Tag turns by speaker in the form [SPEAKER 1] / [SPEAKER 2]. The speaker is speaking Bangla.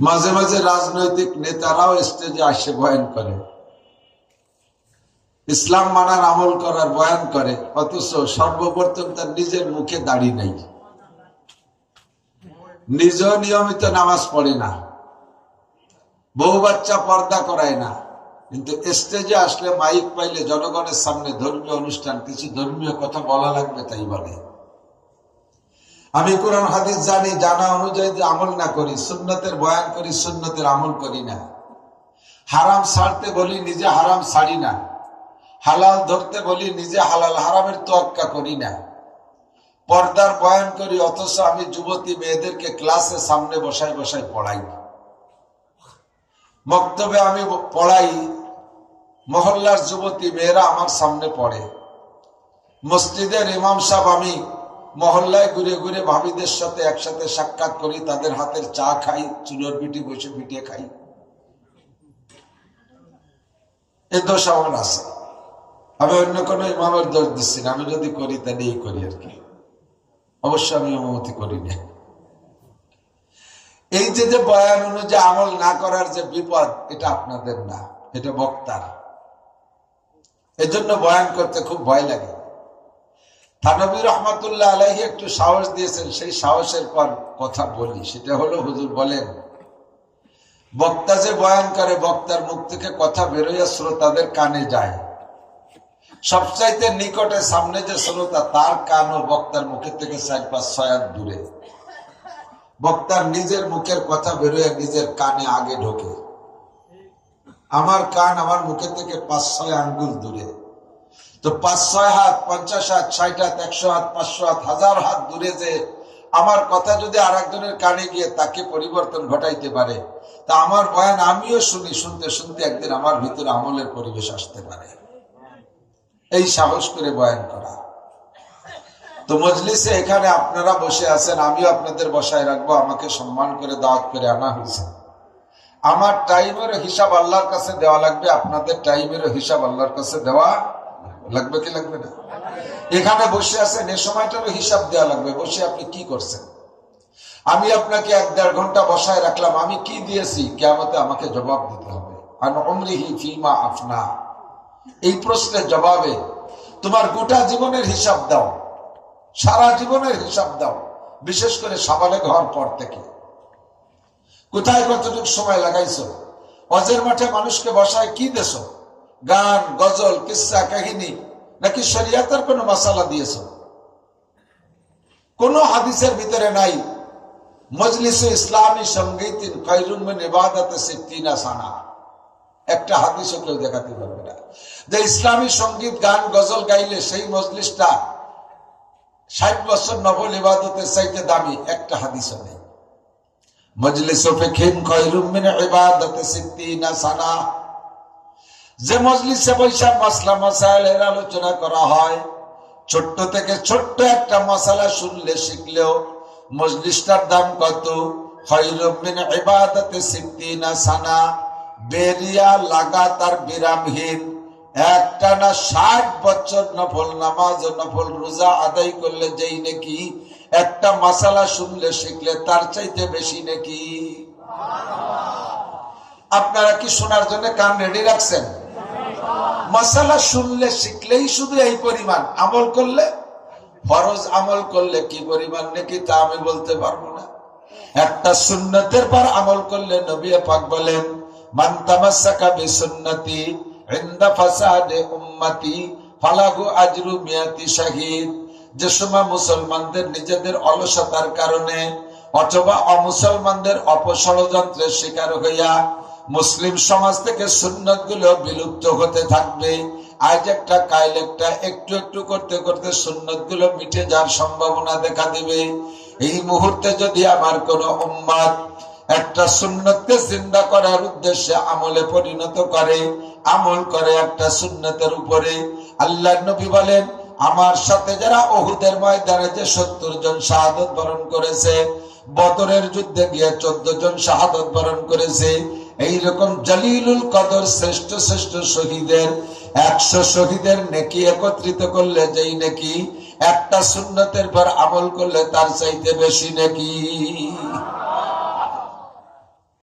[SPEAKER 1] মাঝে মাঝে রাজনৈতিক নেতারাও স্টেজে আসে বয়ান করে। ইসলাম মানার আমল করার বয়ান করে, অথচ সর্বপ্রথম তার নিজের মুখে দাড়ি নাই। নিজ নিয়মিত নামাজ পড়ে না। বউ বাচ্চা পর্দা করায় না। কিন্তু স্টেজে আসলে মাইক পাইলে জনগণের সামনে ধর্মীয় অনুষ্ঠান, কিছু ধর্মীয় কথা বলা লাগবে তাই বলে। আমি কোরআন, হাদিস জানি, জানা অনুযায়ী আমল না করি, সুন্নতের বয়ান করি, সুন্নতের আমল করি না। হারাম ছাড়তে বলি, নিজে হারাম ছাড়ি না। হালাল ধরতে বলি, নিজে হালাল হারামের তোয়াক্কা করি না। পর্দার বয়ান করি, অথচ আমি যুবতী মেয়েদেরকে ক্লাসে সামনে বসাই বসাই পড়াই। মক্তবে আমি পড়াই, মহল্লার যুবতী মেয়েরা আমার সামনে পড়ে। মসজিদের ইমাম সাহেব আমি মহল্লায় ঘুরে ঘুরে ভাবিদের সাথে একসাথে সাক্ষাৎ করি, তাদের হাতের চা খাই, চুলোর পিটি বসে পিটিয়ে খাই। এ দোষ আমার আছে। আমি অন্য কোনো ইমামের দোষ দিচ্ছি না। আমি যদি করি তাহলে এই করি আর কি। অবশ্য আমি অনুমতি করি না এই যে যে বয়ান অনুযায়ী আমল না করার যে বিপদ, এটা আপনাদের না। এটা বক্তার। এজন্য বয়ান করতে খুব ভয় লাগে। থানবী রহমতুল্লাহ আলাহি একটু সাহস দিয়েছেন, সেই সাহসের পর কথা বলি। সেটা হলো হুজুর বলেন, বক্তা যে বয়ান করে, বক্তার মুখ থেকে কথা বেরোয়া, শ্রোতাদের কানে যায়। সবচাইতে নিকটে সামনে যে শ্রোতা, তার কান ও বক্তার মুখের থেকে চার পাঁচ ছয় দূরে। বক্তার নিজের মুখের কথা বেরোয়, নিজের কানে আগে ঢোকে। আমার কান আমার মুখের থেকে পাঁচ ছয় আঙ্গুল দূরে। তো পাঁচ, ছয় হাত, পঞ্চাশ হাত, ষাট হাত, একশো হাত, পাঁচশো হাত, হাজার হাত দূরে যে আমার কথা যদি আর একজনের কানে গিয়ে তাকে পরিবর্তন ঘটাইতে পারে, তা আমার বয়ান আমিও শুনি, শুনতে শুনতে একদিন আমার ভিতরে আমলের পরিবেশ আসতে পারে। এই সাহস করে বয়ান করা। তো মজলিসে এখানে আপনারা বসে আছেন, আমিও আপনাদের বসায় রাখব, আমাকে সম্মান করে দাওয়াত করে আনা হয়েছে। আমার টাইমের হিসাব আল্লাহর কাছে দেওয়া লাগবে, আপনাদের টাইমের হিসাব আল্লাহর কাছে দেওয়া লাগবে কি লাগবে না? এখানে বসে আছেন এ সময়টারও হিসাব দেওয়া লাগবে, বসে আপনি কি করছেন? আমি আপনাকে এক দেড় ঘণ্টা বসায় রাখলাম, আমি কি দিয়েছি? কেমতে আমাকে জবাব দিতে হবে। আফনা। এই প্রশ্নের জবাবে তোমার গোটা জীবনের হিসাব দাও, সারা জীবনের হিসাব দাও, বিশেষ করে সবালে ঘর পর থেকে। কোথায় কতটুকু সময় লাগাইছো? অজের মাঠে মানুষকে বসায় কি দেশ গান, গজল, কিসা, কাহিনী, নাকি শরিয়াতের কোনো মশালা দিয়েছ? কোন হাদিসের ভিতরে নাই, মজলিস ইসলামী সংগীত সানা। একটা হাদিসও কেউ দেখাতে পারবে না। যে ইসলামী সংগীত, গান, গজল গাইলে সেই মজলিসটা ষাট বছর নবল ইবাদতের চাইতে দামি, একটা হাদিসও নেই। মজলিস ফিখিন খৈরুমিন ইবাদত সিদ্দিনা সানা। যে মজলিসে বৈশাখ মাসলা মাসাইলের আলোচনা করা হয়, ছোট্ট থেকে ছোট্ট একটা মশালা শুনলে শিখলেও মজলিসটার দাম কত? সানা, বেরিয়া লাগাতার বিরামহীন একটানা ষাট বছর আদায় করলে যেই নাকি একটা মশালা শুনলে শিখলে তার চাইতে বেশি নাকি? আপনারা কি শোনার জন্য কান রেডি রাখছেন? মশালা শুনলে, শিখলেই শুধু এই পরিমাণ। আমল করলে? ফরজ আমল করলে কি পরিমাণ নাকি তা আমি বলতে পারব না। একটা সুন্নতের পর আমল করলে নবী পাক বলেন অলসতার কারণে অথবা অমুসলমানদের অপষড়যন্ত্রের শিকার হইয়া মুসলিম সমাজ থেকে সুন্নতগুলো বিলুপ্ত হতে থাকবে। আজ একটা কাইল একটা, একটু একটু করতে করতে সুন্নতগুলো মিটে যাওয়ার সম্ভাবনা দেখা দিবে। এই মুহূর্তে যদি আমার কোন উম্মাদ একটা সুন্নতকে জিন্দা করার উদ্দেশ্যে আমলে পরিণত করে, আমল করে একটা সুন্নতের উপরে আল্লাহ নবী বলেন, আমার সাথে যারা অহুদের ময়দানে যে সত্তর জন শাহাদত বরণ করেছে, বদরের যুদ্ধে গিয়ে চোদ্দ জন শাহাদত বরণ করেছে এইরকম জালিলুল কদর শ্রেষ্ঠ শ্রেষ্ঠ শহীদের, একশো শহীদের নেকি একত্রিত করলে যেই নাকি, একটা সুন্নতের পর আমল করলে তার চাইতে বেশি নাকি।